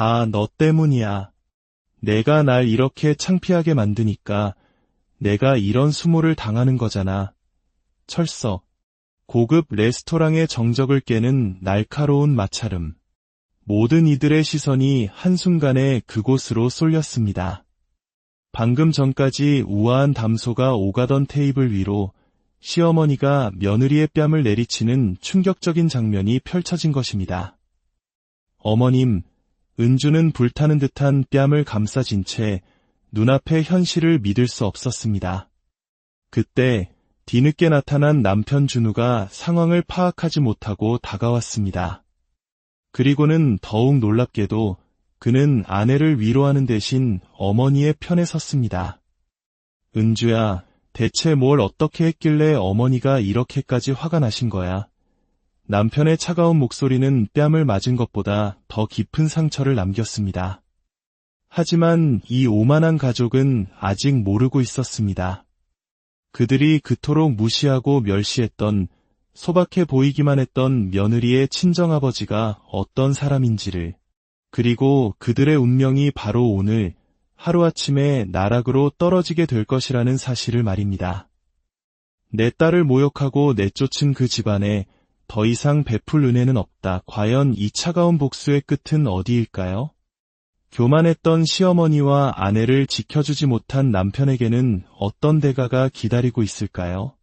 다 너 때문이야. 내가 날 이렇게 창피하게 만드니까 내가 이런 수모를 당하는 거잖아. 철석. 고급 레스토랑의 정적을 깨는 날카로운 마찰음. 모든 이들의 시선이 한순간에 그곳으로 쏠렸습니다. 방금 전까지 우아한 담소가 오가던 테이블 위로 시어머니가 며느리의 뺨을 내리치는 충격적인 장면이 펼쳐진 것입니다. 어머님, 은주는 불타는 듯한 뺨을 감싸진 채 눈앞의 현실을 믿을 수 없었습니다. 그때 뒤늦게 나타난 남편 준우가 상황을 파악하지 못하고 다가왔습니다. 그리고는 더욱 놀랍게도 그는 아내를 위로하는 대신 어머니의 편에 섰습니다. 은주야, 대체 뭘 어떻게 했길래 어머니가 이렇게까지 화가 나신 거야? 남편의 차가운 목소리는 뺨을 맞은 것보다 더 깊은 상처를 남겼습니다. 하지만 이 오만한 가족은 아직 모르고 있었습니다. 그들이 그토록 무시하고 멸시했던 소박해 보이기만 했던 며느리의 친정아버지가 어떤 사람인지를, 그리고 그들의 운명이 바로 오늘 하루아침에 나락으로 떨어지게 될 것이라는 사실을 말입니다. 내 딸을 모욕하고 내쫓은 그 집안에 더 이상 베풀 은혜는 없다. 과연 이 차가운 복수의 끝은 어디일까요? 교만했던 시어머니와 아내를 지켜주지 못한 남편에게는 어떤 대가가 기다리고 있을까요?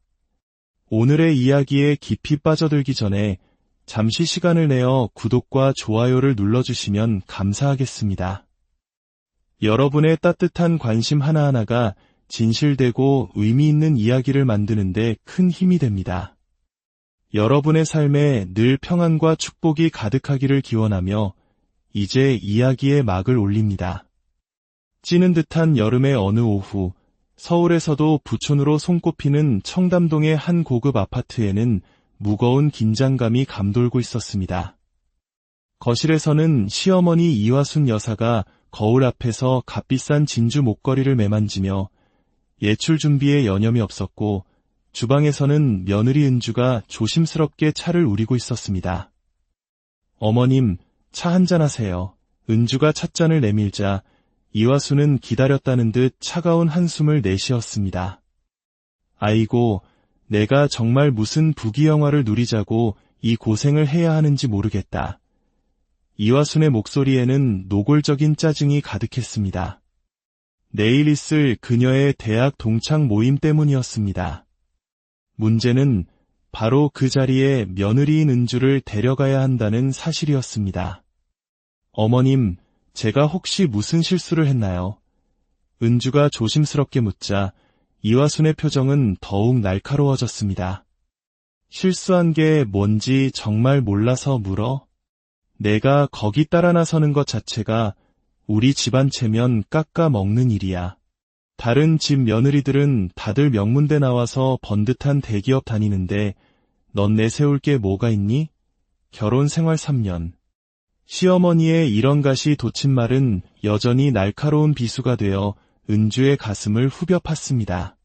오늘의 이야기에 깊이 빠져들기 전에 잠시 시간을 내어 구독과 좋아요를 눌러주시면 감사하겠습니다. 여러분의 따뜻한 관심 하나하나가 진실되고 의미 있는 이야기를 만드는데 큰 힘이 됩니다. 여러분의 삶에 늘 평안과 축복이 가득하기를 기원하며 이제 이야기의 막을 올립니다. 찌는 듯한 여름의 어느 오후, 서울에서도 부촌으로 손꼽히는 청담동의 한 고급 아파트에는 무거운 긴장감이 감돌고 있었습니다. 거실에서는 시어머니 이화순 여사가 거울 앞에서 값비싼 진주 목걸이를 매만지며 예출 준비에 여념이 없었고 주방에서는 며느리 은주가 조심스럽게 차를 우리고 있었습니다. 어머님, 차 한잔 하세요. 은주가 찻잔을 내밀자 이화수는 기다렸다는 듯 차가운 한숨을 내쉬었습니다. 아이고, 내가 정말 무슨 부귀영화를 누리자고 이 고생을 해야 하는지 모르겠다. 이화순의 목소리에는 노골적인 짜증이 가득했습니다. 내일 있을 그녀의 대학 동창 모임 때문이었습니다. 문제는 바로 그 자리에 며느리인 은주를 데려가야 한다는 사실이었습니다. 어머님, 제가 혹시 무슨 실수를 했나요? 은주가 조심스럽게 묻자 이화순의 표정은 더욱 날카로워졌습니다. 실수한 게 뭔지 정말 몰라서 물어? 내가 거기 따라 나서는 것 자체가 우리 집안 체면 깎아 먹는 일이야. 다른 집 며느리들은 다들 명문대 나와서 번듯한 대기업 다니는데 넌 내세울 게 뭐가 있니? 결혼 생활 3년. 시어머니의 이런 가시 돋친 말은 여전히 날카로운 비수가 되어 은주의 가슴을 후벼 팠습니다.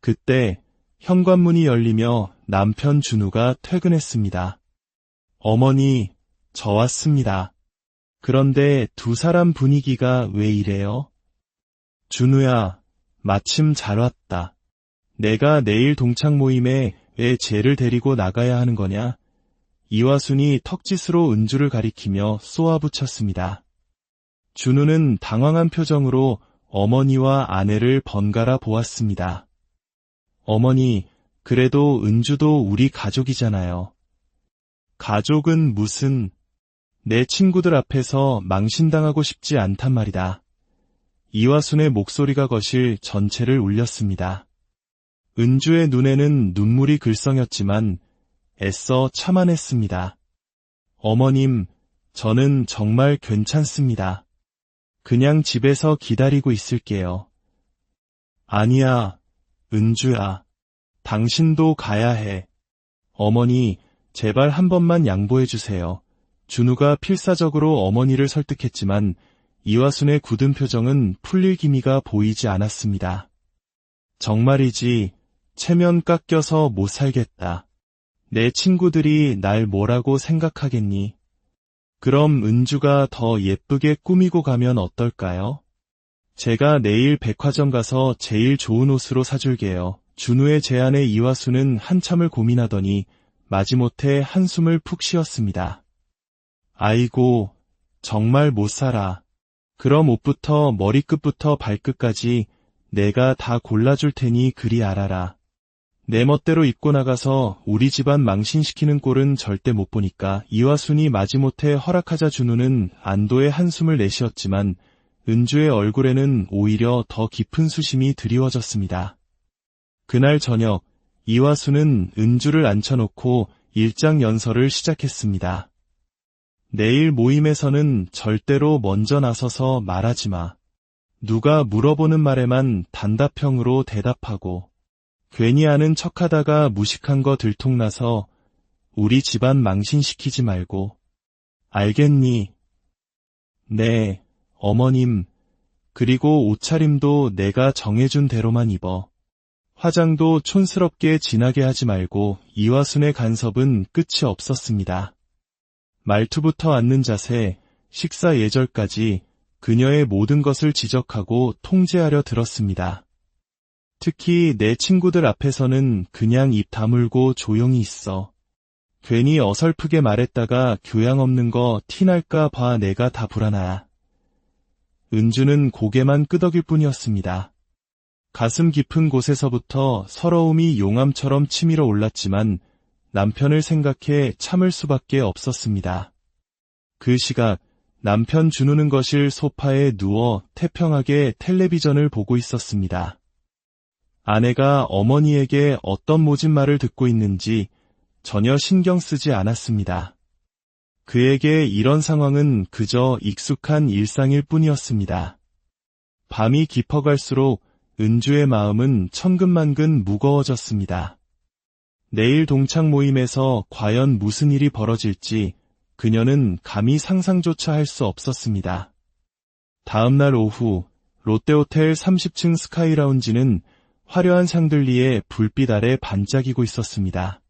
그때 현관문이 열리며 남편 준우가 퇴근했습니다. 어머니, 저 왔습니다. 그런데 두 사람 분위기가 왜 이래요? 준우야, 마침 잘 왔다. 내가 내일 동창 모임에 왜 쟤를 데리고 나가야 하는 거냐? 이화순이 턱짓으로 은주를 가리키며 쏘아붙였습니다. 준우는 당황한 표정으로 어머니와 아내를 번갈아 보았습니다. 어머니, 그래도 은주도 우리 가족이잖아요. 가족은 무슨, 내 친구들 앞에서 망신당하고 싶지 않단 말이다. 이화순의 목소리가 거실 전체를 울렸습니다. 은주의 눈에는 눈물이 글썽였지만 애써 참아냈습니다. 어머님, 저는 정말 괜찮습니다. 그냥 집에서 기다리고 있을게요. 아니야, 은주야. 당신도 가야 해. 어머니, 제발 한 번만 양보해 주세요. 준우가 필사적으로 어머니를 설득했지만 이화순의 굳은 표정은 풀릴 기미가 보이지 않았습니다. 정말이지, 체면 깎여서 못 살겠다. 내 친구들이 날 뭐라고 생각하겠니? 그럼 은주가 더 예쁘게 꾸미고 가면 어떨까요? 제가 내일 백화점 가서 제일 좋은 옷으로 사줄게요. 준우의 제안에 이화수는 한참을 고민하더니 마지못해 한숨을 푹 쉬었습니다. 아이고, 정말 못 살아. 그럼 옷부터 머리끝부터 발끝까지 내가 다 골라줄 테니 그리 알아라. 내 멋대로 입고 나가서 우리 집안 망신시키는 꼴은 절대 못 보니까 이화순이 마지못해 허락하자 준우는 안도의 한숨을 내쉬었지만 은주의 얼굴에는 오히려 더 깊은 수심이 드리워졌습니다. 그날 저녁 이화순은 은주를 앉혀놓고 일장 연설을 시작했습니다. 내일 모임에서는 절대로 먼저 나서서 말하지 마. 누가 물어보는 말에만 단답형으로 대답하고 괜히 아는 척하다가 무식한 거 들통나서 우리 집안 망신시키지 말고. 알겠니? 네, 어머님. 그리고 옷차림도 내가 정해준 대로만 입어. 화장도 촌스럽게 진하게 하지 말고 이화순의 간섭은 끝이 없었습니다. 말투부터 앉는 자세, 식사 예절까지 그녀의 모든 것을 지적하고 통제하려 들었습니다. 특히 내 친구들 앞에서는 그냥 입 다물고 조용히 있어. 괜히 어설프게 말했다가 교양 없는 거 티날까 봐 내가 다 불안하야. 은주는 고개만 끄덕일 뿐이었습니다. 가슴 깊은 곳에서부터 서러움이 용암처럼 치밀어 올랐지만 남편을 생각해 참을 수밖에 없었습니다. 그 시각 남편 주누는 것일 소파에 누워 태평하게 텔레비전을 보고 있었습니다. 아내가 어머니에게 어떤 모진 말을 듣고 있는지 전혀 신경 쓰지 않았습니다. 그에게 이런 상황은 그저 익숙한 일상일 뿐이었습니다. 밤이 깊어갈수록 은주의 마음은 천근만근 무거워졌습니다. 내일 동창 모임에서 과연 무슨 일이 벌어질지 그녀는 감히 상상조차 할 수 없었습니다. 다음날 오후 롯데호텔 30층 스카이라운지는 화려한 샹들리에 불빛 아래 반짝이고 있었습니다.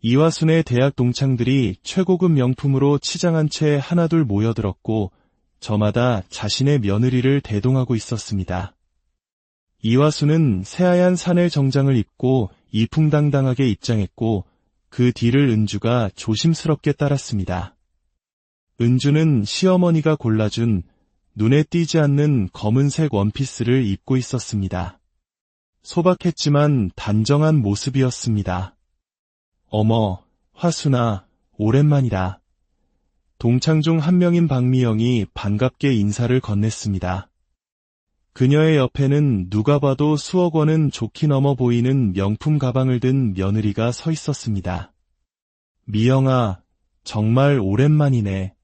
이화순의 대학 동창들이 최고급 명품으로 치장한 채 하나둘 모여들었고 저마다 자신의 며느리를 대동하고 있었습니다. 이화순은 새하얀 사낼 정장을 입고 이풍당당하게 입장했고 그 뒤를 은주가 조심스럽게 따랐습니다. 은주는 시어머니가 골라준 눈에 띄지 않는 검은색 원피스를 입고 있었습니다. 소박했지만 단정한 모습이었습니다. 어머, 화순아, 오랜만이다. 동창 중 한 명인 박미영이 반갑게 인사를 건넸습니다. 그녀의 옆에는 누가 봐도 수억 원은 좋게 넘어 보이는 명품 가방을 든 며느리가 서 있었습니다. 미영아, 정말 오랜만이네.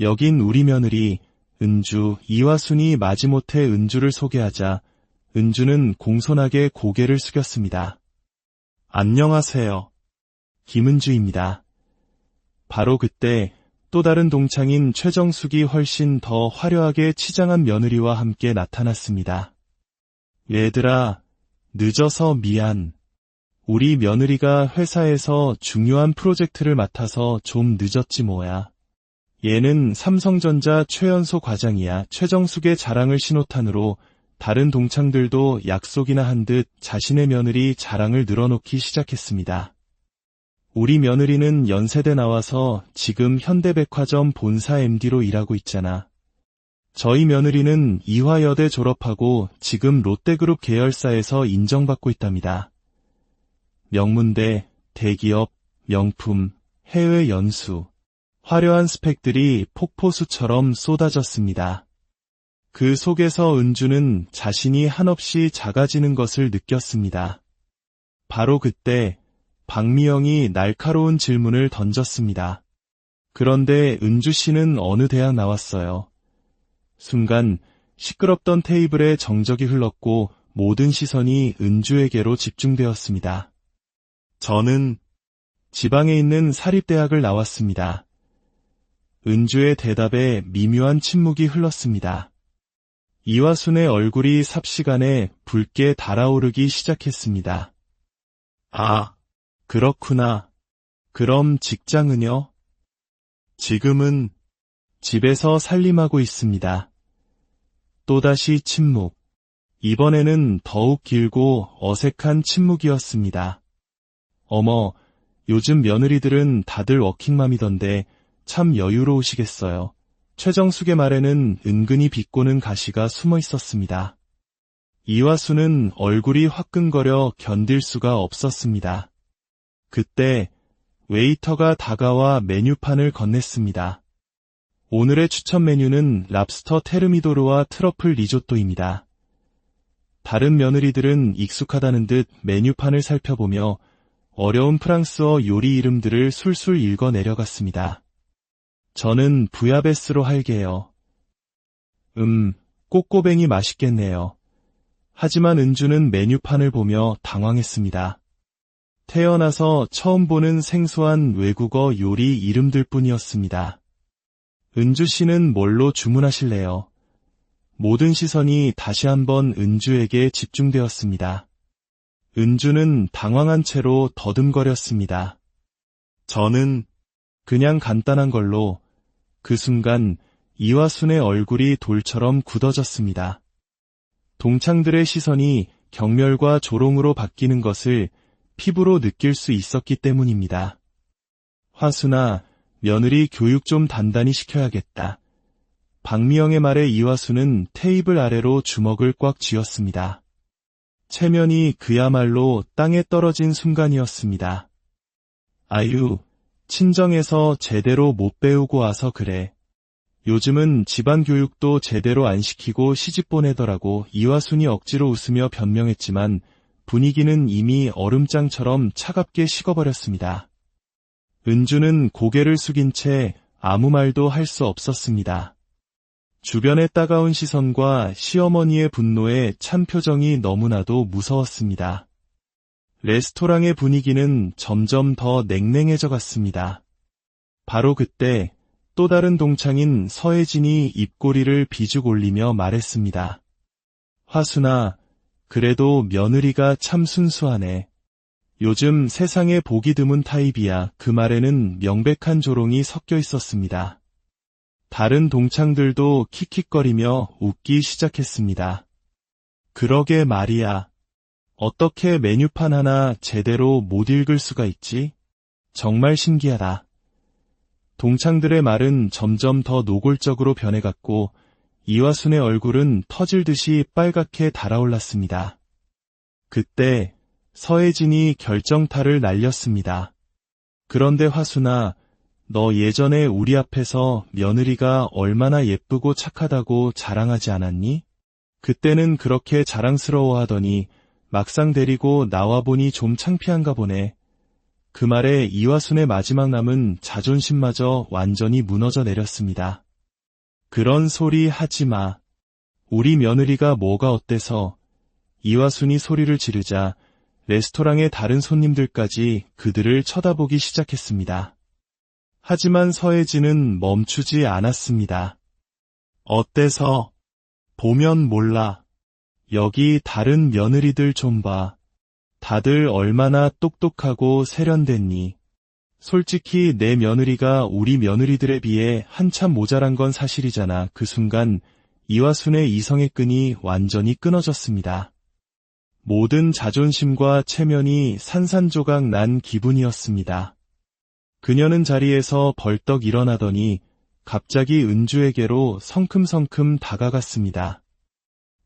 여긴 우리 며느리, 은주, 이화순이 마지못해 은주를 소개하자 은주는 공손하게 고개를 숙였습니다. 안녕하세요. 김은주입니다. 바로 그때 또 다른 동창인 최정숙이 훨씬 더 화려하게 치장한 며느리와 함께 나타났습니다. 얘들아, 늦어서 미안. 우리 며느리가 회사에서 중요한 프로젝트를 맡아서 좀 늦었지 뭐야. 얘는 삼성전자 최연소 과장이야. 최정숙의 자랑을 신호탄으로 다른 동창들도 약속이나 한 듯 자신의 며느리 자랑을 늘어놓기 시작했습니다. 우리 며느리는 연세대 나와서 지금 현대백화점 본사 MD로 일하고 있잖아. 저희 며느리는 이화여대 졸업하고 지금 롯데그룹 계열사에서 인정받고 있답니다. 명문대, 대기업, 명품, 해외 연수, 화려한 스펙들이 폭포수처럼 쏟아졌습니다. 그 속에서 은주는 자신이 한없이 작아지는 것을 느꼈습니다. 바로 그때 박미영이 날카로운 질문을 던졌습니다. 그런데 은주 씨는 어느 대학 나왔어요? 순간 시끄럽던 테이블에 정적이 흘렀고 모든 시선이 은주에게로 집중되었습니다. 저는 지방에 있는 사립대학을 나왔습니다. 은주의 대답에 미묘한 침묵이 흘렀습니다. 이화순의 얼굴이 삽시간에 붉게 달아오르기 시작했습니다. 아, 그렇구나. 그럼 직장은요? 지금은 집에서 살림하고 있습니다. 또다시 침묵. 이번에는 더욱 길고 어색한 침묵이었습니다. 어머, 요즘 며느리들은 다들 워킹맘이던데 참 여유로우시겠어요. 최정숙의 말에는 은근히 비꼬는 가시가 숨어 있었습니다. 이화수는 얼굴이 화끈거려 견딜 수가 없었습니다. 그때 웨이터가 다가와 메뉴판을 건넸습니다. 오늘의 추천 메뉴는 랍스터 테르미도르와 트러플 리조또입니다. 다른 며느리들은 익숙하다는 듯 메뉴판을 살펴보며 어려운 프랑스어 요리 이름들을 술술 읽어 내려갔습니다. 저는 부야베스로 할게요. 음, 꼬꼬뱅이 맛있겠네요. 하지만 은주는 메뉴판을 보며 당황했습니다. 태어나서 처음 보는 생소한 외국어 요리 이름들 뿐이었습니다. 은주 씨는 뭘로 주문하실래요? 모든 시선이 다시 한번 은주에게 집중되었습니다. 은주는 당황한 채로 더듬거렸습니다. 저는 그냥 간단한 걸로 그 순간 이화순의 얼굴이 돌처럼 굳어졌습니다. 동창들의 시선이 경멸과 조롱으로 바뀌는 것을 피부로 느낄 수 있었기 때문입니다. 화순아, 며느리 교육 좀 단단히 시켜야겠다. 박미영의 말에 이화수는 테이블 아래로 주먹을 꽉 쥐었습니다. 체면이 그야말로 땅에 떨어진 순간이었습니다. 아유, 친정에서 제대로 못 배우고 와서 그래. 요즘은 집안 교육도 제대로 안 시키고 시집 보내더라고 이화순이 억지로 웃으며 변명했지만 분위기는 이미 얼음장처럼 차갑게 식어버렸습니다. 은주는 고개를 숙인 채 아무 말도 할 수 없었습니다. 주변의 따가운 시선과 시어머니의 분노에 찬 표정이 너무나도 무서웠습니다. 레스토랑의 분위기는 점점 더 냉랭해져 갔습니다. 바로 그때 또 다른 동창인 서혜진이 입꼬리를 비죽 올리며 말했습니다. 화순아, 그래도 며느리가 참 순수하네. 요즘 세상에 보기 드문 타입이야. 그 말에는 명백한 조롱이 섞여 있었습니다. 다른 동창들도 킥킥거리며 웃기 시작했습니다. 그러게 말이야. 어떻게 메뉴판 하나 제대로 못 읽을 수가 있지? 정말 신기하다. 동창들의 말은 점점 더 노골적으로 변해갔고 이화순의 얼굴은 터질 듯이 빨갛게 달아올랐습니다. 그때 서혜진이 결정타를 날렸습니다. 그런데 화순아, 너 예전에 우리 앞에서 며느리가 얼마나 예쁘고 착하다고 자랑하지 않았니? 그때는 그렇게 자랑스러워 하더니 막상 데리고 나와보니 좀 창피한가 보네. 그 말에 이화순의 마지막 남은 자존심마저 완전히 무너져 내렸습니다. 그런 소리 하지 마. 우리 며느리가 뭐가 어때서 이화순이 소리를 지르자 레스토랑의 다른 손님들까지 그들을 쳐다보기 시작했습니다. 하지만 서혜진은 멈추지 않았습니다. 어때서? 보면 몰라. 여기 다른 며느리들 좀 봐. 다들 얼마나 똑똑하고 세련됐니. 솔직히 내 며느리가 우리 며느리들에 비해 한참 모자란 건 사실이잖아. 그 순간 이화순의 이성의 끈이 완전히 끊어졌습니다. 모든 자존심과 체면이 산산조각 난 기분이었습니다. 그녀는 자리에서 벌떡 일어나더니 갑자기 은주에게로 성큼성큼 다가갔습니다.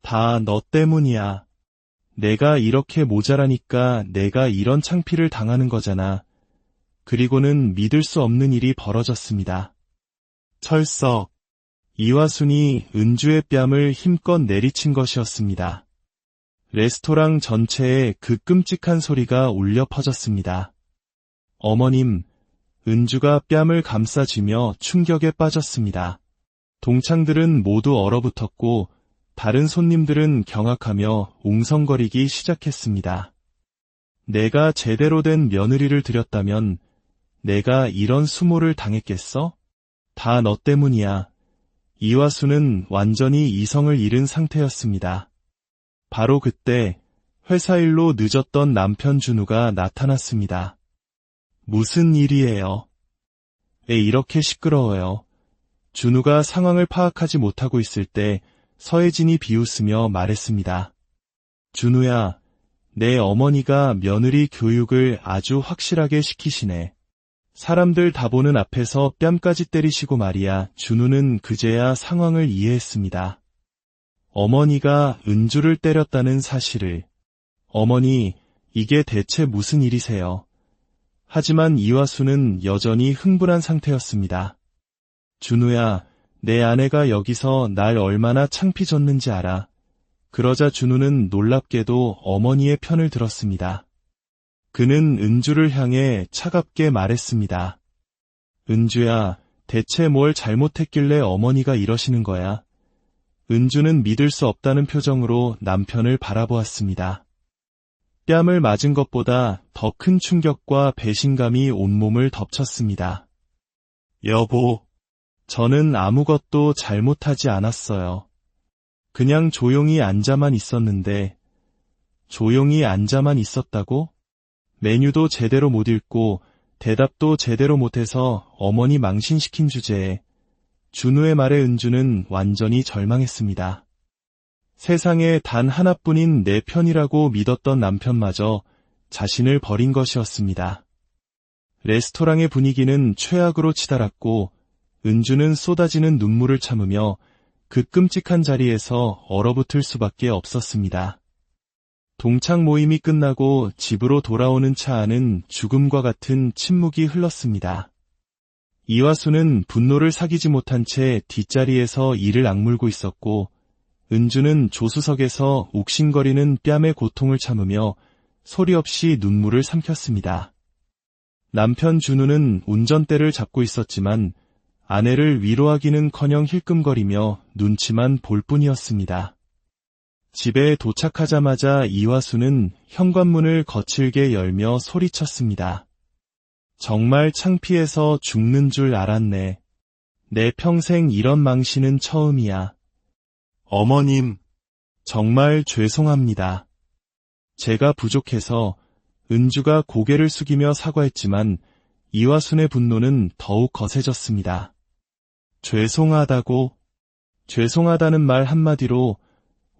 다 너 때문이야. 내가 이렇게 모자라니까 내가 이런 창피를 당하는 거잖아. 그리고는 믿을 수 없는 일이 벌어졌습니다. 철석. 이화순이 은주의 뺨을 힘껏 내리친 것이었습니다. 레스토랑 전체에 그 끔찍한 소리가 울려 퍼졌습니다. 어머님, 은주가 뺨을 감싸쥐며 충격에 빠졌습니다. 동창들은 모두 얼어붙었고 다른 손님들은 경악하며 웅성거리기 시작했습니다. 내가 제대로 된 며느리를 들였다면 내가 이런 수모를 당했겠어? 다 너 때문이야. 이화수는 완전히 이성을 잃은 상태였습니다. 바로 그때 회사 일로 늦었던 남편 준우가 나타났습니다. 무슨 일이에요? 왜 이렇게 시끄러워요? 준우가 상황을 파악하지 못하고 있을 때 서혜진이 비웃으며 말했습니다. 준우야, 내 어머니가 며느리 교육을 아주 확실하게 시키시네. 사람들 다 보는 앞에서 뺨까지 때리시고 말이야 준우는 그제야 상황을 이해했습니다. 어머니가 은주를 때렸다는 사실을. 어머니, 이게 대체 무슨 일이세요? 하지만 이화수는 여전히 흥분한 상태였습니다. 준우야, 내 아내가 여기서 날 얼마나 창피 졌는지 알아. 그러자 준우는 놀랍게도 어머니의 편을 들었습니다. 그는 은주를 향해 차갑게 말했습니다. 은주야, 대체 뭘 잘못했길래 어머니가 이러시는 거야? 은주는 믿을 수 없다는 표정으로 남편을 바라보았습니다. 뺨을 맞은 것보다 더 큰 충격과 배신감이 온몸을 덮쳤습니다. 여보, 저는 아무것도 잘못하지 않았어요. 그냥 조용히 앉아만 있었는데, 조용히 앉아만 있었다고? 메뉴도 제대로 못 읽고 대답도 제대로 못해서 어머니 망신시킨 주제에 준우의 말에 은주는 완전히 절망했습니다. 세상에 단 하나뿐인 내 편이라고 믿었던 남편마저 자신을 버린 것이었습니다. 레스토랑의 분위기는 최악으로 치달았고 은주는 쏟아지는 눈물을 참으며 그 끔찍한 자리에서 얼어붙을 수밖에 없었습니다. 동창 모임이 끝나고 집으로 돌아오는 차 안은 죽음과 같은 침묵이 흘렀습니다. 이화수는 분노를 사귀지 못한 채 뒷자리에서 이를 악물고 있었고 은주는 조수석에서 욱신거리는 뺨의 고통을 참으며 소리 없이 눈물을 삼켰습니다. 남편 준우는 운전대를 잡고 있었지만 아내를 위로하기는커녕 힐끔거리며 눈치만 볼 뿐이었습니다. 집에 도착하자마자 이화수는 현관문을 거칠게 열며 소리쳤습니다. 정말 창피해서 죽는 줄 알았네. 내 평생 이런 망신은 처음이야. 어머님, 정말 죄송합니다. 제가 부족해서 은주가 고개를 숙이며 사과했지만 이화순의 분노는 더욱 거세졌습니다. 죄송하다고, 죄송하다는 말 한마디로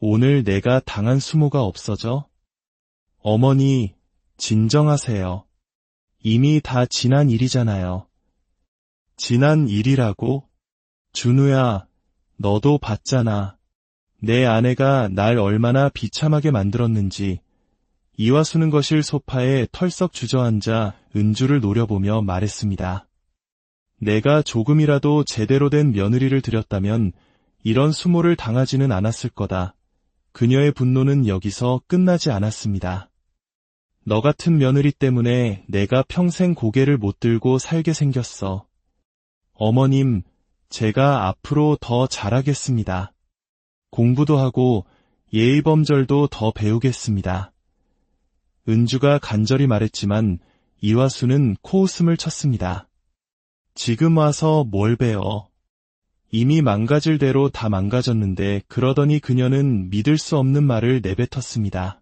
오늘 내가 당한 수모가 없어져? 어머니, 진정하세요. 이미 다 지난 일이잖아요. 지난 일이라고? 준우야, 너도 봤잖아. 내 아내가 날 얼마나 비참하게 만들었는지. 이화수는 거실 소파에 털썩 주저앉아 은주를 노려보며 말했습니다. 내가 조금이라도 제대로 된 며느리를 들였다면 이런 수모를 당하지는 않았을 거다. 그녀의 분노는 여기서 끝나지 않았습니다. 너 같은 며느리 때문에 내가 평생 고개를 못 들고 살게 생겼어. 어머님, 제가 앞으로 더 잘하겠습니다. 공부도 하고 예의범절도 더 배우겠습니다. 은주가 간절히 말했지만 이화수는 코웃음을 쳤습니다. 지금 와서 뭘 배워? 이미 망가질 대로 다 망가졌는데 그러더니 그녀는 믿을 수 없는 말을 내뱉었습니다.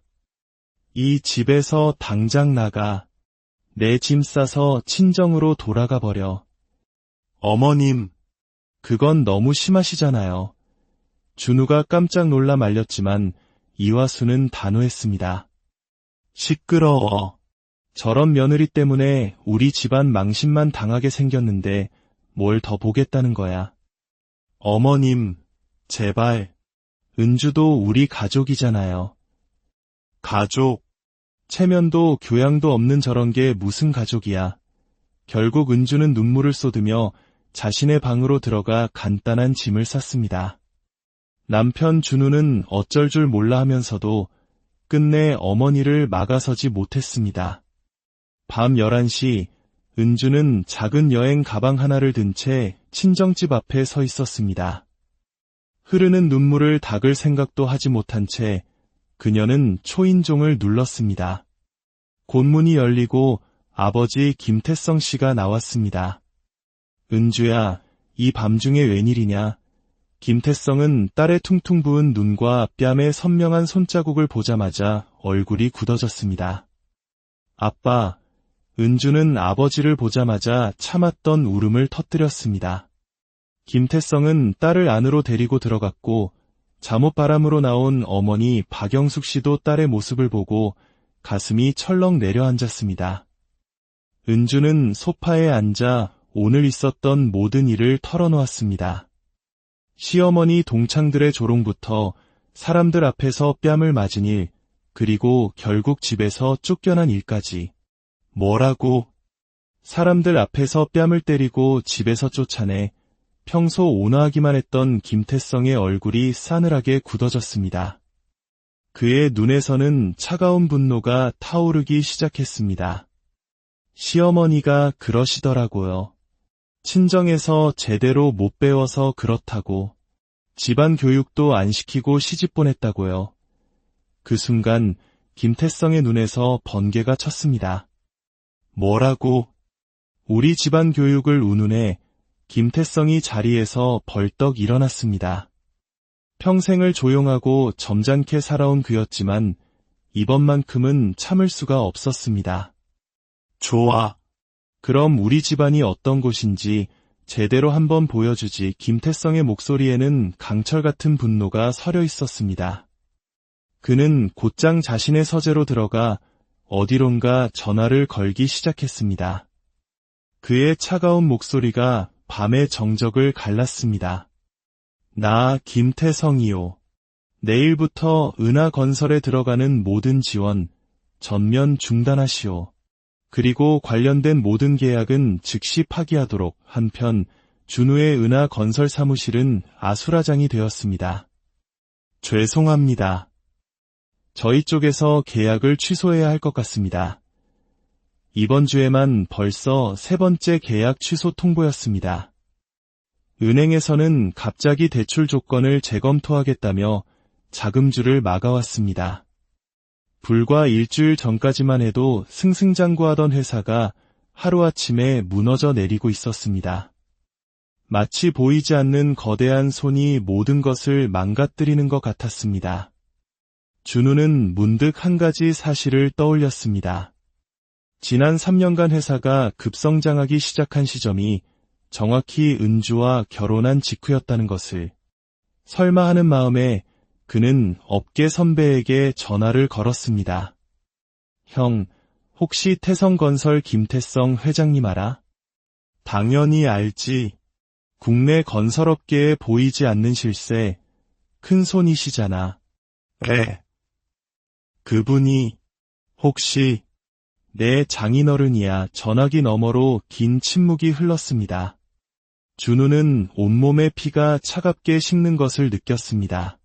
이 집에서 당장 나가. 내 짐 싸서 친정으로 돌아가 버려. 어머님, 그건 너무 심하시잖아요. 준우가 깜짝 놀라 말렸지만 이화수는 단호했습니다. 시끄러워. 저런 며느리 때문에 우리 집안 망신만 당하게 생겼는데 뭘 더 보겠다는 거야. 어머님, 제발. 은주도 우리 가족이잖아요. 가족. 체면도 교양도 없는 저런 게 무슨 가족이야. 결국 은주는 눈물을 쏟으며 자신의 방으로 들어가 간단한 짐을 쌌습니다. 남편 준우는 어쩔 줄 몰라 하면서도 끝내 어머니를 막아서지 못했습니다. 밤 11시 은주는 작은 여행 가방 하나를 든 채 친정집 앞에 서 있었습니다. 흐르는 눈물을 닦을 생각도 하지 못한 채 그녀는 초인종을 눌렀습니다. 곤문이 열리고 아버지 김태성 씨가 나왔습니다. 은주야, 이 밤중에 웬일이냐? 김태성은 딸의 퉁퉁 부은 눈과 뺨의 선명한 손자국을 보자마자 얼굴이 굳어졌습니다. 아빠, 은주는 아버지를 보자마자 참았던 울음을 터뜨렸습니다. 김태성은 딸을 안으로 데리고 들어갔고 잠옷바람으로 나온 어머니 박영숙 씨도 딸의 모습을 보고 가슴이 철렁 내려앉았습니다. 은주는 소파에 앉아 오늘 있었던 모든 일을 털어놓았습니다. 시어머니 동창들의 조롱부터 사람들 앞에서 뺨을 맞은 일, 그리고 결국 집에서 쫓겨난 일까지. 뭐라고? 사람들 앞에서 뺨을 때리고 집에서 쫓아내 평소 온화하기만 했던 김태성의 얼굴이 싸늘하게 굳어졌습니다. 그의 눈에서는 차가운 분노가 타오르기 시작했습니다. 시어머니가 그러시더라고요. 친정에서 제대로 못 배워서 그렇다고. 집안 교육도 안 시키고 시집 보냈다고요. 그 순간 김태성의 눈에서 번개가 쳤습니다. 뭐라고? 우리 집안 교육을 운운해 김태성이 자리에서 벌떡 일어났습니다. 평생을 조용하고 점잖게 살아온 그였지만 이번만큼은 참을 수가 없었습니다. 좋아. 그럼 우리 집안이 어떤 곳인지 제대로 한번 보여주지 김태성의 목소리에는 강철 같은 분노가 서려 있었습니다. 그는 곧장 자신의 서재로 들어가 어디론가 전화를 걸기 시작했습니다. 그의 차가운 목소리가 밤의 정적을 갈랐습니다. 나 김태성이요. 내일부터 은하건설에 들어가는 모든 지원 전면 중단하시오. 그리고 관련된 모든 계약은 즉시 파기하도록 한편 준우의 은하건설 사무실은 아수라장이 되었습니다. 죄송합니다. 저희 쪽에서 계약을 취소해야 할 것 같습니다. 이번 주에만 벌써 세 번째 계약 취소 통보였습니다. 은행에서는 갑자기 대출 조건을 재검토하겠다며 자금주를 막아왔습니다. 불과 일주일 전까지만 해도 승승장구하던 회사가 하루아침에 무너져 내리고 있었습니다. 마치 보이지 않는 거대한 손이 모든 것을 망가뜨리는 것 같았습니다. 준우는 문득 한 가지 사실을 떠올렸습니다. 지난 3년간 회사가 급성장하기 시작한 시점이 정확히 은주와 결혼한 직후였다는 것을 설마 하는 마음에 그는 업계 선배에게 전화를 걸었습니다. 형, 혹시 태성건설 김태성 회장님 알아? 당연히 알지. 국내 건설업계에 보이지 않는 실세, 큰 손이시잖아. 네. 그분이 혹시 내 장인어른이야 전화기 너머로 긴 침묵이 흘렀습니다. 준우는 온몸의 피가 차갑게 식는 것을 느꼈습니다.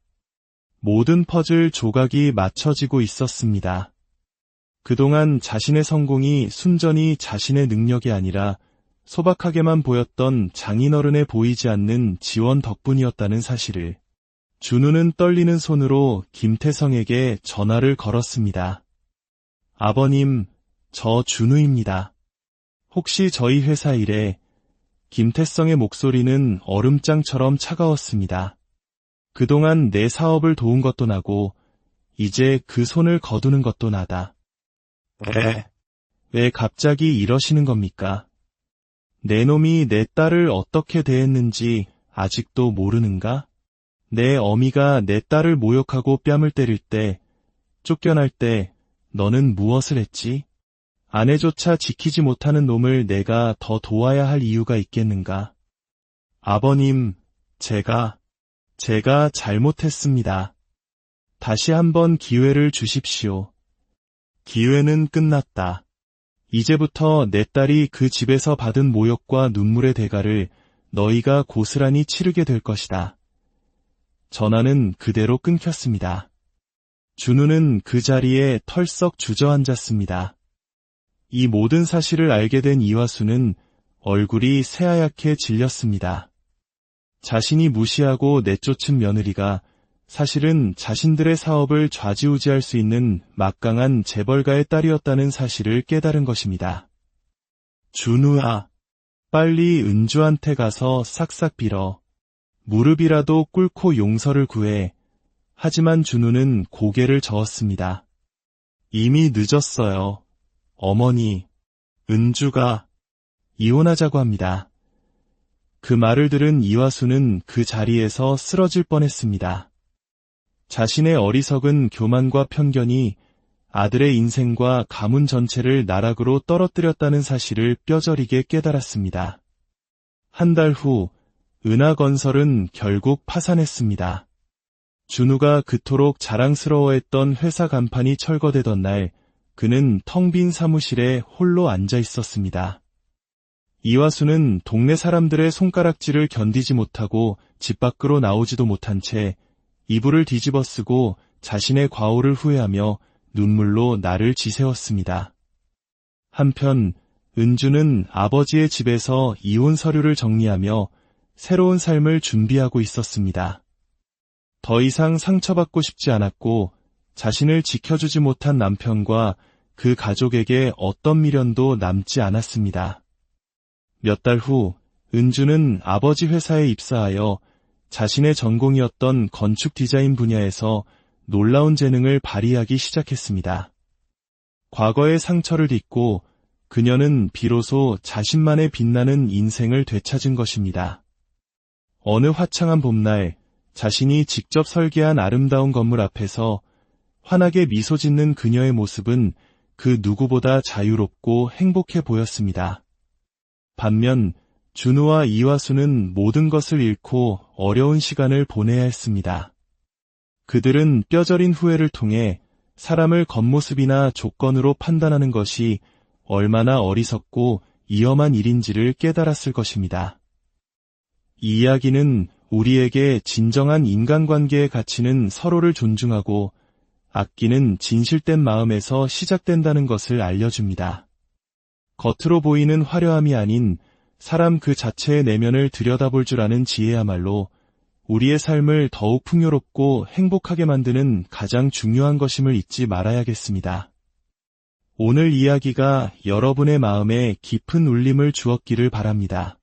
모든 퍼즐 조각이 맞춰지고 있었습니다. 그동안 자신의 성공이 순전히 자신의 능력이 아니라 소박하게만 보였던 장인어른에 보이지 않는 지원 덕분이었다는 사실을 준우는 떨리는 손으로 김태성에게 전화를 걸었습니다. 아버님, 저 준우입니다. 혹시 저희 회사 일에 김태성의 목소리는 얼음장처럼 차가웠습니다. 그동안 내 사업을 도운 것도 나고 이제 그 손을 거두는 것도 나다. 네. 왜 갑자기 이러시는 겁니까? 내 놈이 내 딸을 어떻게 대했는지 아직도 모르는가? 내 어미가 내 딸을 모욕하고 뺨을 때릴 때, 쫓겨날 때 너는 무엇을 했지? 아내조차 지키지 못하는 놈을 내가 더 도와야 할 이유가 있겠는가? 아버님, 제가 제가 잘못했습니다. 다시 한번 기회를 주십시오. 기회는 끝났다. 이제부터 내 딸이 그 집에서 받은 모욕과 눈물의 대가를 너희가 고스란히 치르게 될 것이다. 전화는 그대로 끊겼습니다. 준우는 그 자리에 털썩 주저앉았습니다. 이 모든 사실을 알게 된 이화수는 얼굴이 새하얗게 질렸습니다. 자신이 무시하고 내쫓은 며느리가 사실은 자신들의 사업을 좌지우지할 수 있는 막강한 재벌가의 딸이었다는 사실을 깨달은 것입니다. 준우아, 빨리 은주한테 가서 싹싹 빌어. 무릎이라도 꿇고 용서를 구해. 하지만 준우는 고개를 저었습니다. 이미 늦었어요. 어머니, 은주가 이혼하자고 합니다. 그 말을 들은 이화수는 그 자리에서 쓰러질 뻔했습니다. 자신의 어리석은 교만과 편견이 아들의 인생과 가문 전체를 나락으로 떨어뜨렸다는 사실을 뼈저리게 깨달았습니다. 한 달 후 은하건설은 결국 파산했습니다. 준우가 그토록 자랑스러워했던 회사 간판이 철거되던 날 그는 텅 빈 사무실에 홀로 앉아 있었습니다. 이화수는 동네 사람들의 손가락질을 견디지 못하고 집 밖으로 나오지도 못한 채 이불을 뒤집어 쓰고 자신의 과오를 후회하며 눈물로 나를 지새웠습니다. 한편 은주는 아버지의 집에서 이혼 서류를 정리하며 새로운 삶을 준비하고 있었습니다. 더 이상 상처받고 싶지 않았고 자신을 지켜주지 못한 남편과 그 가족에게 어떤 미련도 남지 않았습니다. 몇 달 후 은주는 아버지 회사에 입사하여 자신의 전공이었던 건축 디자인 분야에서 놀라운 재능을 발휘하기 시작했습니다. 과거의 상처를 딛고 그녀는 비로소 자신만의 빛나는 인생을 되찾은 것입니다. 어느 화창한 봄날 자신이 직접 설계한 아름다운 건물 앞에서 환하게 미소 짓는 그녀의 모습은 그 누구보다 자유롭고 행복해 보였습니다. 반면 준우와 이화수는 모든 것을 잃고 어려운 시간을 보내야 했습니다. 그들은 뼈저린 후회를 통해 사람을 겉모습이나 조건으로 판단하는 것이 얼마나 어리석고 위험한 일인지를 깨달았을 것입니다. 이 이야기는 우리에게 진정한 인간관계의 가치는 서로를 존중하고 아끼는 진실된 마음에서 시작된다는 것을 알려줍니다. 겉으로 보이는 화려함이 아닌 사람 그 자체의 내면을 들여다볼 줄 아는 지혜야말로 우리의 삶을 더욱 풍요롭고 행복하게 만드는 가장 중요한 것임을 잊지 말아야겠습니다. 오늘 이야기가 여러분의 마음에 깊은 울림을 주었기를 바랍니다.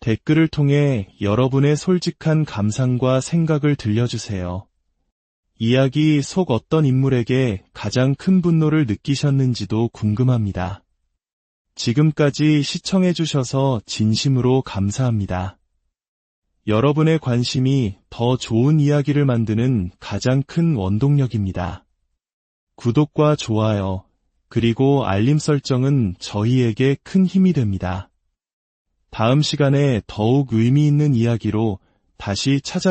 댓글을 통해 여러분의 솔직한 감상과 생각을 들려주세요. 이야기 속 어떤 인물에게 가장 큰 분노를 느끼셨는지도 궁금합니다. 지금까지 시청해주셔서 진심으로 감사합니다. 여러분의 관심이 더 좋은 이야기를 만드는 가장 큰 원동력입니다. 구독과 좋아요, 그리고 알림 설정은 저희에게 큰 힘이 됩니다. 다음 시간에 더욱 의미 있는 이야기로 다시 찾아